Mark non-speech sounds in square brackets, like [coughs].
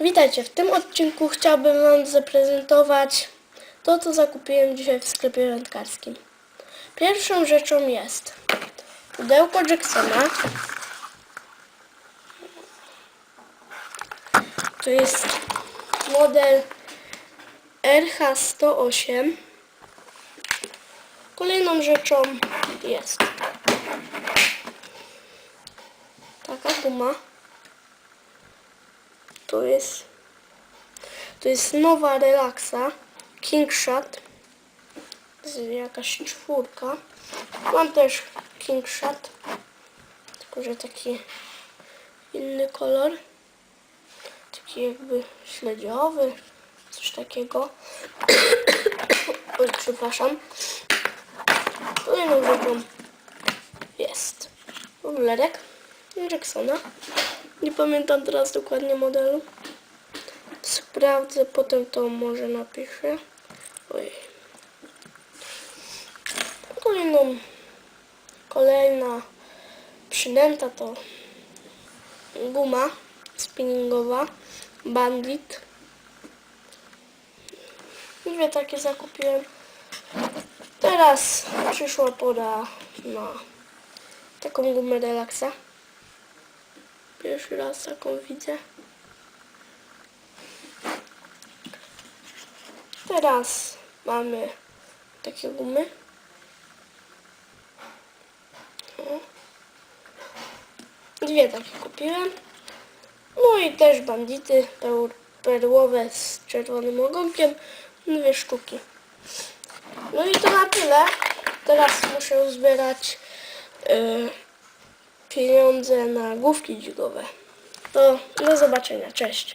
Witajcie, w tym odcinku chciałbym Wam zaprezentować to, co zakupiłem dzisiaj w sklepie wędkarskim. Pierwszą rzeczą jest pudełko Jacksona. To jest model RH108. Kolejną rzeczą jest taka guma. To jest to jest nowa relaksa King Shot. To jest jakaś czwórka. Mam też King Shot. Tylko, że taki inny kolor. Taki jakby śledziowy. Coś takiego. [coughs] Oj, przepraszam. Kolejną rzeczą jest rulerek Jacksona. Nie pamiętam teraz dokładnie modelu. Sprawdzę, potem to może napiszę. Ojej. Kolejną, kolejna przynęta to guma spinningowa Bandit. Dwie takie zakupiłem. Teraz przyszła pora na taką gumę relaksa. Pierwszy raz taką widzę. Teraz mamy takie gumy. Dwie takie kupiłem. No i też bandity perłowe z czerwonym ogonkiem. Dwie sztuki. No i to na tyle. Teraz muszę uzbierać y, pieniądze na główki dźwigowe. To do zobaczenia. Cześć.